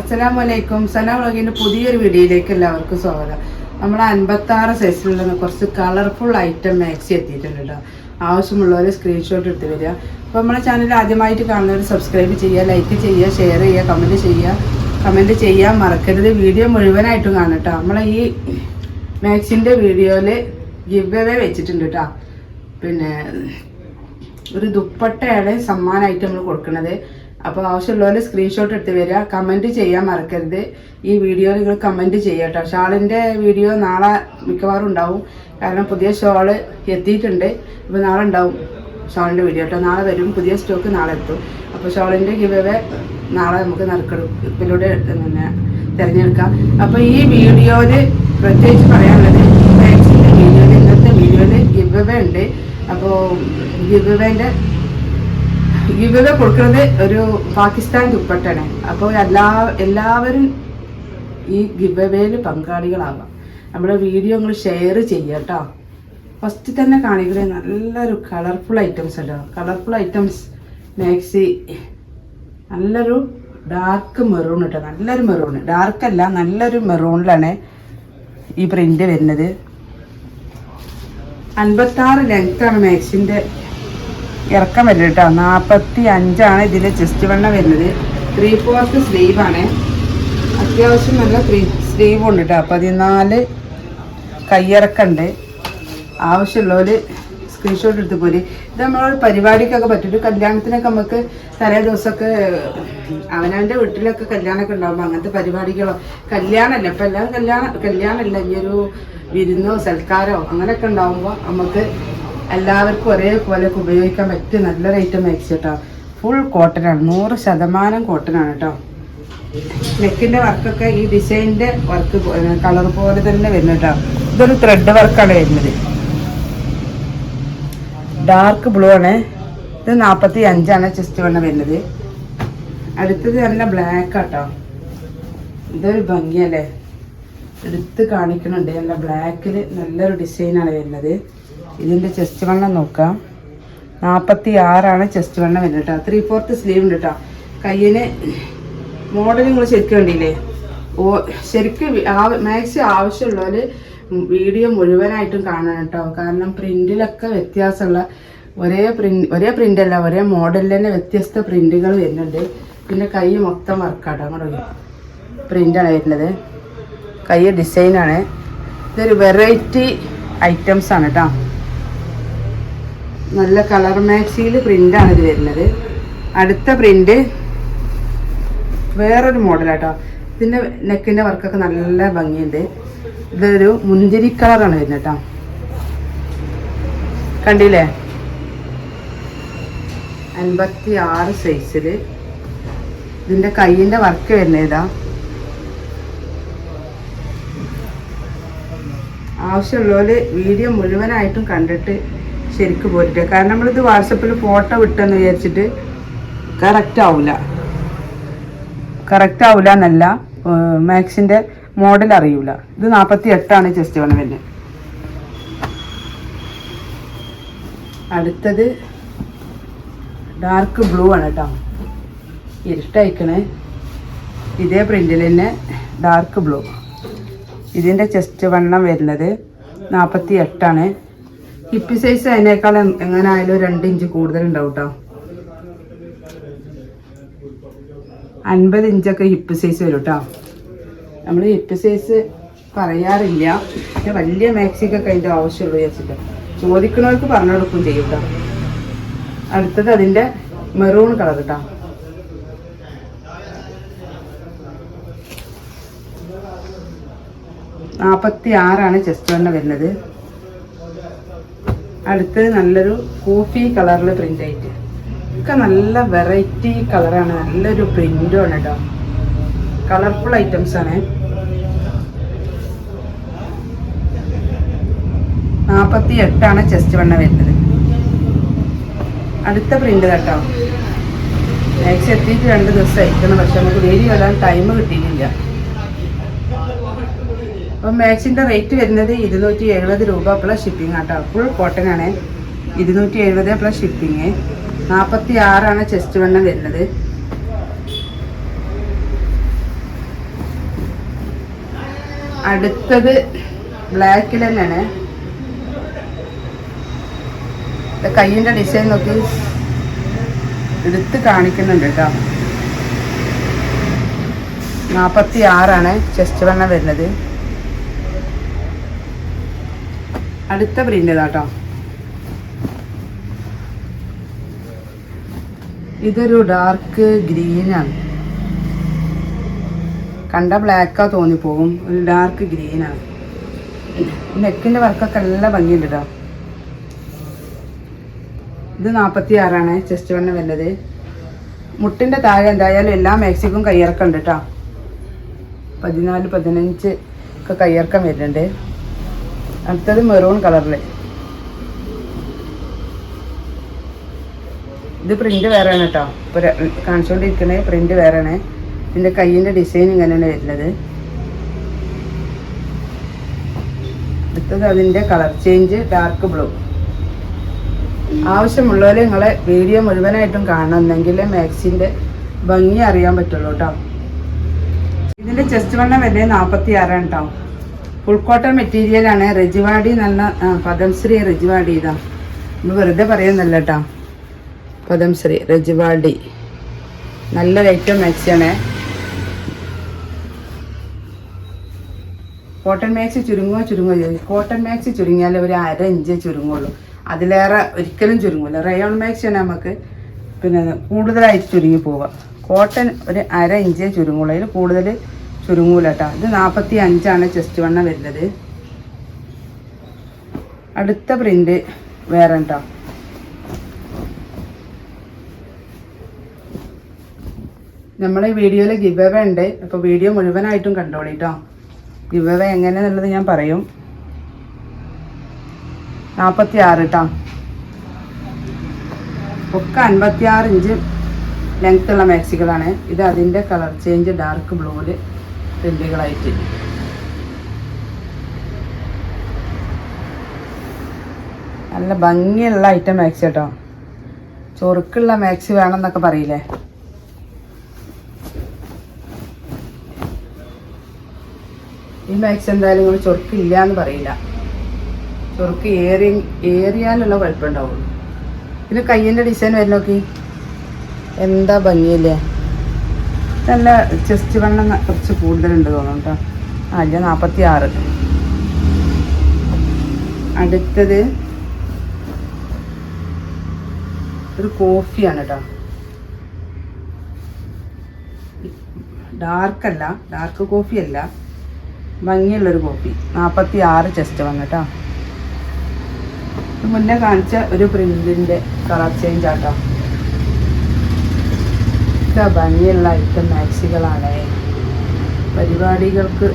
അസ്സലാമു വലൈക്കും സന വ്ളോഗിന്റെ പുതിയൊരു വീഡിയോയിലേക്ക് എല്ലാവർക്കും സ്വാഗതം. നമ്മൾ അൻപത്തി ആറ് സൈസിലുള്ള കുറച്ച് കളർഫുൾ ഐറ്റം മാക്സി എത്തിയിട്ടുണ്ട് കേട്ടോ ആവശ്യമുള്ളവർ സ്ക്രീൻഷോട്ട് എടുത്ത് വരിക. അപ്പോൾ നമ്മുടെ ചാനൽ ആദ്യമായിട്ട് കാണുന്നവർ സബ്സ്ക്രൈബ് ചെയ്യുക ലൈക്ക് ചെയ്യുക ഷെയർ ചെയ്യുക കമന്റ് ചെയ്യുക. കമന്റ് ചെയ്യാൻ മറക്കരുത്. വീഡിയോ മുഴുവനായിട്ടും കാണും കേട്ടോ നമ്മളെ ഈ മാക്സിന്റെ വീഡിയോയിൽ ഗിവ് അവേ വെച്ചിട്ടുണ്ട് കേട്ടോ പിന്നെ ഒരു ദുപ്പട്ടയുടെ സമ്മാനമായിട്ട് നമ്മൾ കൊടുക്കുന്നത് അപ്പോൾ ആവശ്യമുള്ളവർ സ്ക്രീൻഷോട്ട് എടുത്ത് വരിക. കമന്റ് ചെയ്യാൻ മറക്കരുത്. ഈ വീഡിയോ നിങ്ങൾ കമന്റ് ചെയ്യട്ടോ കേട്ടോ. ഷാളിന്റെ വീഡിയോ നാളെ മിക്കവാറും ഉണ്ടാവും. കാരണം പുതിയ ഷോൾ എത്തിയിട്ടുണ്ട്. അപ്പോൾ നാളെ ഉണ്ടാവും ഷോളിന്റെ വീഡിയോ കേട്ടോ. നാളെ വരും. പുതിയ സ്റ്റോക്ക് നാളെ എത്തും. അപ്പോൾ ഷോളിന്റെ ഗിവ് നാളെ നമുക്ക് നറുക്കെടുപ്പിലൂടെ പിന്നെ തിരഞ്ഞെടുക്കാം. അപ്പോൾ ഈ വീഡിയോയിൽ പ്രത്യേകിച്ച് പറയാനുള്ളത് വീഡിയോയിൽ ഇന്നത്തെ വീഡിയോയിൽ ഗിവേ ഉണ്ട്. അപ്പോൾ ഗിവ് ഗിവ് കൊടുക്കുന്നത് ഒരു പാകിസ്ഥാൻ ദുപ്പട്ടനെ അപ്പോൾ എല്ലാ എല്ലാവരും ഈ ഗിബവേയിൽ പങ്കാളികളാവാം. നമ്മുടെ വീഡിയോ നിങ്ങൾ ഷെയർ ചെയ്യുക കേട്ടോ ഫസ്റ്റ് തന്നെ കാണിക്കുന്നത് നല്ലൊരു കളർഫുൾ ഐറ്റംസ് ഉണ്ടോ? കളർഫുൾ ഐറ്റംസ് മാക്സി നല്ലൊരു ഡാർക്ക് മെറൂൺ കേട്ടോ നല്ലൊരു മെറൂൺ ഡാർക്ക് അല്ല നല്ലൊരു മെറൂണിലാണ് ഈ പ്രിന്റ് വരുന്നത്. അൻപത്താറ് ലെങ്ത്താണ് മാക്സിന്റെ ഇറക്കം വരില്ല കേട്ടോ. നാൽപ്പത്തി അഞ്ചാണ് ഇതിന്റെ ചെസ്റ്റ് വണ്ണം വരുന്നത്. ത്രീ ഫോർത്ത് സ്ലീവാണ് അത്യാവശ്യം നല്ല ത്രീ സ്ലീവ് ഉണ്ട് കേട്ടോ. പതിനാല് കയ്യിറക്കുണ്ട് ആവശ്യമുള്ളവർ സ്ക്രീൻഷോട്ട് എടുത്ത് പോര്. ഇത് നമ്മളൊരു പരിപാടിക്കൊക്കെ പറ്റും ഒരു കല്യാണത്തിനൊക്കെ നമുക്ക് തലേ ദിവസമൊക്കെ അവനവന്റെ വീട്ടിലൊക്കെ കല്യാണമൊക്കെ ഉണ്ടാകുമ്പോൾ അങ്ങനത്തെ പരിപാടികളോ കല്യാണമല്ല. ഇപ്പം എല്ലാം കല്യാണം കല്യാണമല്ല. ഈ ഒരു വിരുന്നോ സൽക്കാരോ അങ്ങനെയൊക്കെ ഉണ്ടാകുമ്പോൾ നമുക്ക് എല്ലാവർക്കും ഒരേപോലെ ഉപയോഗിക്കാൻ പറ്റിയ നല്ലൊരു ഐറ്റം മാക്സി കേട്ടോ. ഫുൾ കോട്ടൺ ആണ്. നൂറ് ശതമാനം കോട്ടൺ ആണ് കേട്ടോ. നെക്കിന്റെ വർക്കൊക്കെ ഈ ഡിസൈനിന്റെ വർക്ക് കളർ പോലെ തന്നെ വരുന്നു കേട്ടോ. ഇതൊരു ത്രെഡ് വർക്കാണ് വരുന്നത്. ഡാർക്ക് ബ്ലൂ ആണ്. ഇത് നാൽപ്പത്തി അഞ്ചാണ് ചെസ്റ്റ് വണ്ണം വരുന്നത്. അടുത്തത് നല്ല ബ്ലാക്ക് ആട്ടോ ഇതൊരു ഭംഗിയല്ലേ? എടുത്ത് കാണിക്കുന്നുണ്ട്. നല്ല ബ്ലാക്കിൽ നല്ലൊരു ഡിസൈനാണ് വരുന്നത്. ഇതിന്റെ ചെസ്റ്റ് വണ്ണം നോക്കാം. നാൽപ്പത്തി ആറാണ് ചെസ്റ്റ് വണ്ണം വരുന്നത് കേട്ടോ ത്രീ ഫോർത്ത് സ്ലീവ് ഉണ്ട് കേട്ടോ കയ്യിന് മോഡൽ നിങ്ങൾ ശരിക്കും കണ്ടില്ലേ? ഓ ശരിക്കും മാക്സി ആവശ്യമുള്ളവർ വീഡിയോ മുഴുവനായിട്ടും കാണണം കേട്ടോ കാരണം പ്രിന്റിലൊക്കെ വ്യത്യാസമുള്ള ഒരേ പ്രിൻ ഒരേ പ്രിന്റല്ല ഒരേ മോഡലിൽ തന്നെ വ്യത്യസ്ത പ്രിന്റുകൾ വരുന്നുണ്ട്. പിന്നെ കൈ മൊത്തം വർക്കാട്ടോ അങ്ങോട്ട് പ്രിന്റാണ് വരുന്നത്. കൈ ഡിസൈനാണ് ഇതൊരു വെറൈറ്റി ആണ് കേട്ടോ നല്ല കളർ മാക്സിയിൽ പ്രിന്റാണ് ഇത് വരുന്നത്. അടുത്ത പ്രിന്റ് വേറൊരു മോഡലാട്ടോ. ഇതിന്റെ നെക്കിന്റെ വർക്കൊക്കെ നല്ല ഭംഗിയുണ്ട്. ഇതൊരു മുന്തിരി കളറാണ് വരുന്നത് കേട്ടോ കണ്ടില്ലേ? അൻപത്തി ആറ് സൈസിൽ ഇതിന്റെ കയ്യിന്റെ വർക്ക് വരുന്നതാ ആവശ്യമുള്ളവർ വീഡിയോ മുഴുവനായിട്ടും കണ്ടിട്ട് ശരിക്കും പോയിട്ട് കാരണം നമ്മളിത് വാട്സപ്പിൽ ഫോട്ടോ വിട്ടെന്ന് വിചാരിച്ചിട്ട് കറക്റ്റ് ആവില്ല കറക്റ്റ് ആവില്ല എന്നല്ല മാക്സിന്റെ മോഡൽ അറിയൂല. ഇത് നാൽപ്പത്തി എട്ടാണ് ചെസ്റ്റ് വരുന്നത് അടുത്തത് ഡാർക്ക് ബ്ലൂ ആണ് കേട്ടോ ഇരുട്ടയക്കണേ ഇതേ പ്രിന്റിൽ തന്നെ ഡാർക്ക് ബ്ലൂ ഇതിന്റെ ചെസ്റ്റ് വണ്ണം വരുന്നത് നാൽപ്പത്തി എട്ടാണ് ഹിപ്പി സൈസ് അതിനേക്കാൾ എങ്ങനെ ആയാലും രണ്ട് ഇഞ്ച് കൂടുതൽ ഉണ്ടാവും അൻപത് ഇഞ്ചൊക്കെ ഹിപ്പ് സൈസ് വരും കേട്ടോ നമ്മൾ ഹിപ്പ് സൈസ് പറയാറില്ല. പിന്നെ വലിയ മാക്സിക്കൊക്കെ അതിന്റെ ആവശ്യമുള്ളൂ വിചാരിച്ചിട്ട്. ചോദിക്കുന്നവർക്ക് പറഞ്ഞു കൊടുക്കും ചെയ്യും കേട്ടോ അടുത്തത് അതിന്റെ മെറൂൺ കളർ കേട്ടോ നാൽപ്പത്തി ആറാണ് ചെസ്റ്റ് വരുന്നത്. അടുത്തത് നല്ലൊരു കോഫി കളറിൽ പ്രിന്റ് ആയിട്ട്. ഒക്കെ നല്ല വെറൈറ്റി കളറാണ് നല്ലൊരു പ്രിന്റും ആണ് കേട്ടോ കളർഫുൾ ഐറ്റംസ് ആണ്. നാൽപ്പത്തി എട്ടാണ് ചെസ്റ്റ് വണ്ണ വരുന്നത്. അടുത്ത പ്രിന്റ് കേട്ടോ മാക്സ് എത്തിയിട്ട് രണ്ട് ദിവസം അയക്കണം പക്ഷെ നമുക്ക് വേരി വരാൻ ടൈം കിട്ടിയിട്ടില്ല. അപ്പം മാക്സിന്റെ റേറ്റ് വരുന്നത് ഇരുന്നൂറ്റി എഴുപത് രൂപ പ്ലസ് ഷിപ്പിംഗ് ആട്ടോ. ഫുൾ കോട്ടൺ ആണ് ഇരുന്നൂറ്റി എഴുപത് പ്ലസ് ഷിപ്പിംഗ്. നാൽപ്പത്തി ആറാണ് ചെസ്റ്റ് വണ്ണം വരുന്നത്. അടുത്തത് ബ്ലാക്കിൽ തന്നെയാണ്. കയ്യിന്റെ ഡിസൈൻ നോക്കി എടുത്ത് കാണിക്കുന്നുണ്ട് കേട്ടോ. നാൽപ്പത്തി ആറാണ് ചെസ്റ്റ് വണ്ണം വരുന്നത്. അടുത്ത പ്രിന്റ് ഇതാട്ടോ ഇതൊരു ഡാർക്ക് ഗ്രീനാണ് കണ്ട ബ്ലാക്കാ തോന്നിപ്പോകും ഒരു ഡാർക്ക് ഗ്രീനാണ് നെക്കിന്റെ വർക്കൊക്കെ നല്ല ഭംഗിയുണ്ട് കേട്ടോ ഇത് നാൽപ്പത്തി ആറാണ് ചെസ്റ്റ് വണ്ണം വരുന്നത് മുട്ടിന്റെ താഴെ എന്തായാലും എല്ലാ മാക്സിക്കും കയ്യിറക്കം ഉണ്ട് കേട്ടോ പതിനാല് പതിനഞ്ച് ഒക്കെ കയ്യിറക്കം വരുന്നുണ്ട്. അടുത്തത് മെറൂൺ കളറിൽ ഇത് പ്രിന്റ് വേറെയാണ് കേട്ടോ. ഇപ്പോൾ കാണിച്ചുകൊണ്ടിരിക്കണേ പ്രിന്റ് വേറെയാണ്. ഇതിന്റെ കയ്യിന്റെ ഡിസൈൻ ഇങ്ങനെയാണ് വരുന്നത്. അടുത്തത് അതിന്റെ കളർ ചേഞ്ച് ഡാർക്ക് ബ്ലൂ. ആവശ്യമുള്ളവരെ നിങ്ങളെ വീഡിയോ മുഴുവനായിട്ടും കാണണമെന്നെങ്കിൽ മാക്സിന്റെ ഭംഗി അറിയാൻ പറ്റുള്ളൂ കേട്ടോ. ഇതിന്റെ ചെസ്റ്റ് വണ്ണം വരുന്നത് നാൽപ്പത്തി ആറാണ് കേട്ടോ. ഫുൾ കോട്ടൺ മെറ്റീരിയലാണ് റെജിവാടി നല്ല പദംശ്രീ റെജിവാടി ഇതാ. വെറുതെ പറയുന്നല്ല കേട്ടോ. പദംശ്രീ റെജിവാടി. നല്ല ഐറ്റം മാക്സിയാണ് കോട്ടൺ മാക്സി ചുരുങ്ങോ ചുരുങ്ങോ കോട്ടൺ മാക്സി ചുരുങ്ങിയാൽ ഒരു അര ഇഞ്ച് ചുരുങ്ങുള്ളൂ. അതിലേറെ ഒരിക്കലും ചുരുങ്ങില്ല റയോൺ മാക്സിയാണ് നമുക്ക് പിന്നെ കൂടുതലായിട്ട് ചുരുങ്ങി പോവുക. കോട്ടൺ ഒരു അര ഇഞ്ചേ ചുരുങ്ങുള്ളൂ. അതിൽ കൂടുതൽ ചുരുങ്ങൂല കേട്ടോ ഇത് നാൽപ്പത്തി അഞ്ചാണ് ചെസ്റ്റ് വണ്ണം വരുന്നത്. അടുത്ത പ്രിന്റ് വേറെ ഉണ്ടോ നമ്മളെ വീഡിയോയിൽ ഗിവ് അവേ ഉണ്ട്. അപ്പോൾ വീഡിയോ മുഴുവനായിട്ടും കണ്ടോളി കേട്ടോ ഗിവ് അവേ എങ്ങനെയാണെന്നുള്ളത് ഞാൻ പറയും. നാൽപ്പത്തി ആറ് കേട്ടോ ഒക്കെ അൻപത്തി ആറ് ഇഞ്ച് ലെങ്ത് ഉള്ള മാക്സികളാണ് ഇത് അതിന്റെ കളർ ചേഞ്ച് ഡാർക്ക് ബ്ലൂവിൽ പ്രിന്റുകളായിട്ട് നല്ല ഭംഗിയുള്ള ഐറ്റം മാക്സി കേട്ടോ. ചൊറുക്കുള്ള മാക്സി വേണമെന്നൊക്കെ പറയില്ലേ? ഈ മാക്സ് എന്തായാലും നിങ്ങൾ ചൊറുക്കില്ല എന്ന് പറയില്ല. ചൊറുക്ക് ഏറി ഏറിയാലുള്ള കുഴപ്പമുണ്ടാവുള്ളൂ. പിന്നെ കയ്യിന്റെ ഡിസൈൻ വരുന്നോക്കി? എന്താ ഭംഗിയില്ലേ? നല്ല ചെസ്റ്റ് വണ്ണം കുറച്ച് കൂടുതലുണ്ട് തോന്നുന്നു കേട്ടോ അല്ല നാൽപ്പത്തി ആറ് അടുത്തത് ഒരു കോഫിയാണ് കേട്ടോ ഡാർക്കല്ല ഡാർക്ക് കോഫി അല്ല. ഭംഗിയുള്ളൊരു കോഫി നാൽപ്പത്തി ആറ് ചെസ്റ്റ് വന്നു കേട്ടോ മുന്നേ കാണിച്ച ഒരു പ്രിന്റിന്റെ കളർ ചേഞ്ച് ആട്ടോ ഒക്കെ ഭംഗിയുള്ള ഐറ്റം മാക്സികളാണ് പരിപാടികൾക്ക്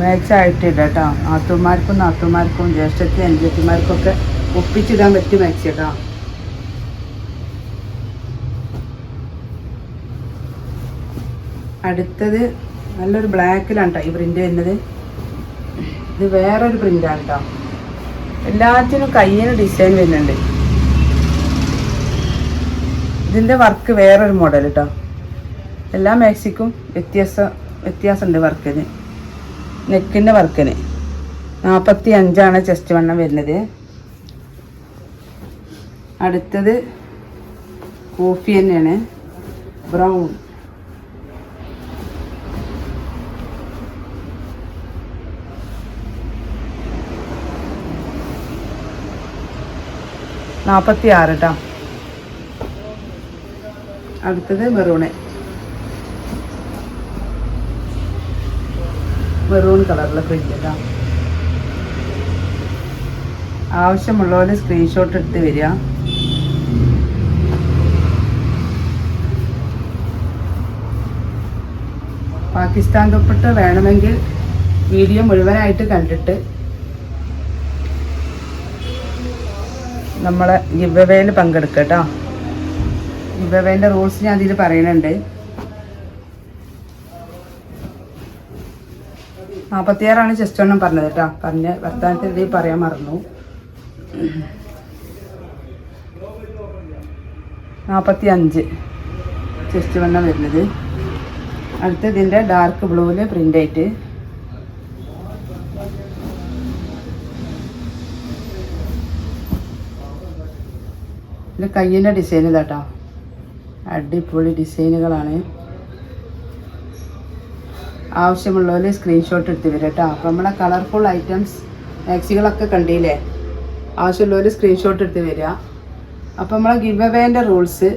മാച്ചായിട്ടില്ല കേട്ടോ നാത്തുമാർക്കും നാത്തുമാർക്കും ജ്യേഷ്ഠത്തി അനുജത്തിമാർക്കൊക്കെ ഒപ്പിച്ചിടാൻ പറ്റും മാക്സി കേട്ടോ അടുത്തത് നല്ലൊരു ബ്ലാക്കിലാണ് കേട്ടോ ഈ പ്രിന്റ് വരുന്നത്. ഇത് വേറൊരു പ്രിന്റാണ് കേട്ടോ എല്ലാത്തിനും കയ്യിന് ഡിസൈൻ വരുന്നുണ്ട്. ഇതിന്റെ വർക്ക് വേറൊരു മോഡൽ കേട്ടോ എല്ലാ മാക്സിക്കും വ്യത്യാസം വ്യത്യാസമുണ്ട് വർക്കിന്. നെക്കിന്റെ വർക്കിന്. നാൽപ്പത്തി അഞ്ചാണ് ചെസ്റ്റ് വണ്ണം വരുന്നത്. അടുത്തത് കോഫി തന്നെയാണ്. ബ്രൗൺ. നാൽപ്പത്തി ആറ് കേട്ടോ അടുത്തത് മെറൂണ്. മെറൂൺ കളറിലെ പ്രിന്റ് കേട്ടോ ആവശ്യമുള്ളവർ സ്ക്രീൻഷോട്ട് എടുത്ത് വരിക. പാകിസ്ഥാൻ തൊപ്പിട്ട് വേണമെങ്കിൽ വീഡിയോ മുഴുവനായിട്ട് കണ്ടിട്ട് നമ്മളെ ഗിവ് പങ്കെടുക്കുക കേട്ടോ ഗിവ് റൂൾസ് ഞാൻ അതിൽ പറയുന്നുണ്ട് നാൽപ്പത്തിയാറാണ് ചെസ്റ്റ് ഒന്നും പറഞ്ഞത് കേട്ടോ. പറഞ്ഞ വർത്തമാനത്തിനിടയിൽ പറയാൻ മറന്നു. നാൽപ്പത്തി അഞ്ച് ചെസ്റ്റ് വണ്ണം വരുന്നത്. അടുത്ത ഇതിന്റെ ഡാർക്ക് ബ്ലൂവിൽ പ്രിന്റ് ആയിട്ട്. ഇത് കയ്യിന്റെ ഡിസൈൻ ഇതാട്ടോ. അടിപൊളി ഡിസൈനുകളാണ്. ആവശ്യമുള്ളവർ സ്ക്രീൻഷോട്ട് എടുത്ത് വരും കേട്ടോ. അപ്പോൾ നമ്മളെ കളർഫുൾ ഐറ്റംസ് മാക്സികളൊക്കെ കണ്ടില്ലേ? ആവശ്യമുള്ളവർ സ്ക്രീൻഷോട്ട് എടുത്ത് വരിക അപ്പോൾ നമ്മളെ ഗിവ് അവേന്റെ റൂൾസ്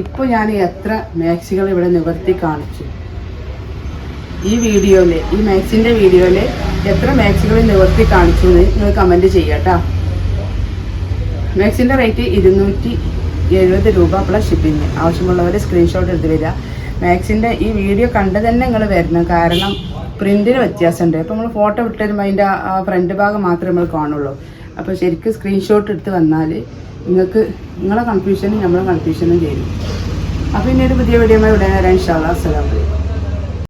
ഇപ്പോൾ ഞാൻ എത്ര മാക്സികൾ ഇവിടെ നിവർത്തി കാണിച്ചു. ഈ വീഡിയോയിൽ ഈ മാക്സിന്റെ വീഡിയോയിൽ എത്ര മാക്സികൾ നിവർത്തി കാണിച്ചു എന്ന് നിങ്ങൾ കമന്റ് ചെയ്യാം കേട്ടോ. മാക്സിന്റെ റേറ്റ് ഇരുന്നൂറ്റി എഴുപത് രൂപ പ്ലസ് ഷിപ്പിംഗ് ആവശ്യമുള്ളവർ സ്ക്രീൻഷോട്ട് എടുത്ത് വരിക. മാക്സിന്റെ ഈ വീഡിയോ കണ്ട് തന്നെ നിങ്ങൾ വരണം. കാരണം പ്രിന്റിന് വ്യത്യാസമുണ്ട് അപ്പോൾ നമ്മൾ ഫോട്ടോ വിട്ട് വരുമ്പോൾ അതിന്റെ ആ ഫ്രണ്ട് ഭാഗം മാത്രമേ നമ്മൾ കാണുള്ളൂ. അപ്പോൾ ശരിക്കും സ്ക്രീൻഷോട്ട് എടുത്ത് വന്നാൽ നിങ്ങൾക്ക് നിങ്ങളെ കൺഫ്യൂഷനും നമ്മളെ കൺഫ്യൂഷനും ചെയ്യും അപ്പോൾ ഇനി ഒരു പുതിയ വീഡിയോ ഉടനെ വരാൻ ഇൻഷാല്ലാ അസ്സലാമു അലൈക്കും.